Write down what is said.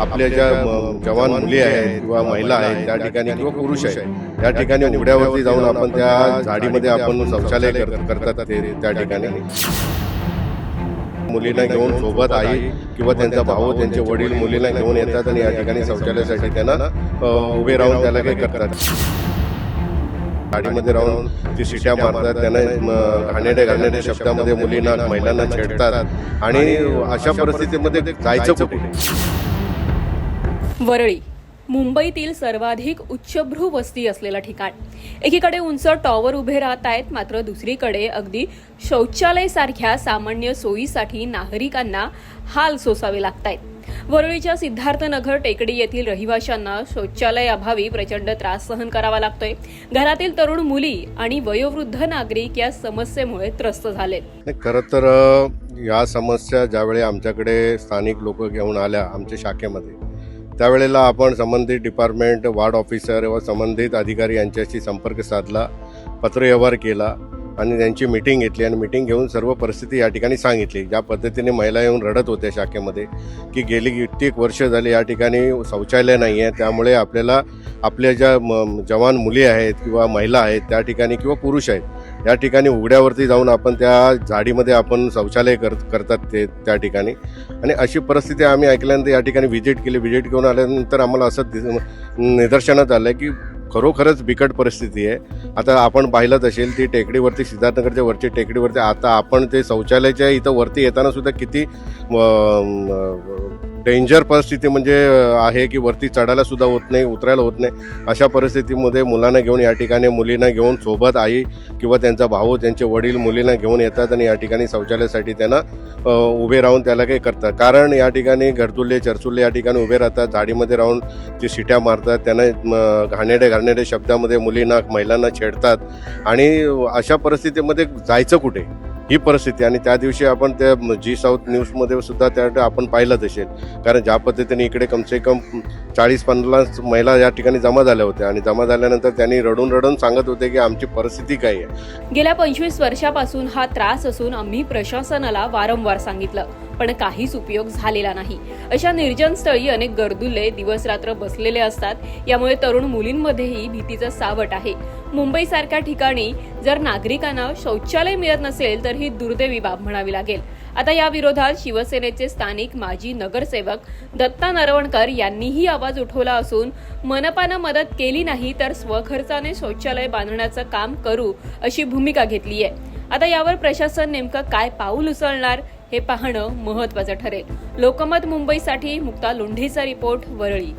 आपल्या ज्या जवान मुली आहेत किंवा महिला आहेत त्या ठिकाणी किंवा पुरुष आहेत त्या ठिकाणी उघड्यावरती जाऊन आपण त्या झाडीमध्ये आपण शौचालय करतात ते त्या ठिकाणी. मुलींना घेऊन सोबत आई किंवा त्यांचा भाऊ त्यांचे वडील मुलींना घेऊन येतात आणि या ठिकाणी शौचालयासाठी त्यांना उभे राहून त्याला काही करतात. गाडीमध्ये राहून ती शिट्या मारतात त्यांना म, घाणेरड्या शब्दामध्ये मुलींना महिलांना छेडतात आणि अशा परिस्थितीमध्ये जायचं कुठे? वरळी. मुंबईतील सर्वाधिक उच्चभ्रू वस्ती असलेलं ठिकाण. एकीकडे उंच टॉवर उभे राहत आहेत मात्र दुसरीकडे अगदी शौचालय सारख्या सामान्य सोयीसाठी नागरिकांना हाल सोसावे लागत आहेत वरळीच्या सिद्धार्थनगर टेकडी येथील रहिवाशांना शौचालय अभावी प्रचंड त्रास सहन करावा लागतोय. घरातील तरुण मुली आणि वयोवृद्ध नागरिक या समस्येमुळे त्रस्त झाले खर खरं तर या समस्या ज्यावेळी आमच्याकडे स्थानिक लोक घेऊन आल्या आमच्या शाखेमध्ये त्यावेळेला आपण संबंधित डिपार्टमेंट वार्ड ऑफिसर व संबंधित अधिकारी यांच्याशी संपर्क साधला पत्रव्यवहार केला आणि त्यांची मिटिंग घेतली आणि मिटिंग घेऊन सर्व परिस्थिती या ठिकाणी सांगितली. ज्या पद्धतीने महिला येऊन रडत होत्या शाखेमध्ये की गेली कित्येक वर्ष झाली या ठिकाणी शौचालय नाही आहे त्यामुळे आपल्याला आपल्या ज्या म- जवान मुली आहेत किंवा महिला आहेत त्या ठिकाणी किंवा पुरुष आहेत या ठिकाणी उघड्यावरती जाऊन आपण त्या झाडीमध्ये आपण शौचालय कर करतात ते त्या ठिकाणी. आणि अशी परिस्थिती आम्ही ऐकल्यानंतर या ठिकाणी व्हिजिट केली. व्हिजिट घेऊन आल्यानंतर आम्हाला असं निदर्शनात आलं की खरोखरच बिकट परिस्थिती आहे. आता आपण पाहिलंच असेल ती टेकडीवरती सिद्धार्थनगरच्या वरची टेकडीवरती. आता आपण ते शौचालयाच्या इथं वरती येताना सुद्धा किती डेंजर परिस्थिती म्हणजे आहे की वरती चढायला सुद्धा होत नाही उतरायला होत नाही. अशा परिस्थितीमध्ये मुलांना घेऊन या ठिकाणी मुलींना घेऊन सोबत आई किंवा त्यांचा भाऊ त्यांचे वडील मुलींना घेऊन येतात आणि या ठिकाणी शौचालयासाठी त्यांना उभे राहून त्याला काही करतात. कारण या ठिकाणी घरचुल्ले चरचुल्ले या ठिकाणी उभे राहतात. झाडीमध्ये राहून ते शिट्या मारतात. त्यांना घाणेडे घाणेडे शब्दामध्ये मुलींना महिलांना छेडतात. आणि अशा परिस्थितीमध्ये जायचं कुठे? ही परिस्थिती. आणि त्या दिवशी आपण त्या जी साऊथ न्यूजमध्ये सुद्धा त्या आपण पाहिलंच असेल. कारण ज्या पद्धतीने इकडे कमसे कम चाळीस पन्नास महिला या ठिकाणी जमा झाल्या होत्या. आणि जमा झाल्यानंतर त्यांनी रडून रडून सांगत होते की आमची परिस्थिती काय आहे. गेल्या पंचवीस वर्षापासून हा त्रास असून आम्ही प्रशासनाला वारंवार सांगितलं पण काहीच उपयोग झालेला नाही. अशा निर्जन स्थळी अनेक गर्दुले दिवस रात्र बसलेले असतात. यामुळे तरुण मुलींमध्येही भीतीचं सावट आहे. मुंबईसारख्या ठिकाणी जर नागरिकांना शौचालय मिळत नसेल तर ही दुर्दैवी बाब म्हणावी लागेल. आता या विरोधात शिवसेनेचे स्थानिक माजी नगरसेवक दत्ता नरवणकर यांनीही आवाज उठवला असून मनपानं मदत केली नाही तर स्वखर्चाने शौचालय बांधण्याचं काम करू अशी भूमिका घेतली आहे आता यावर प्रशासन नेमकं काय पाऊल उचलणार हे पाहणं महत्वाचं ठरेल. लोकमत मुंबईसाठी मुक्ता लोंढेचा रिपोर्ट वरळी.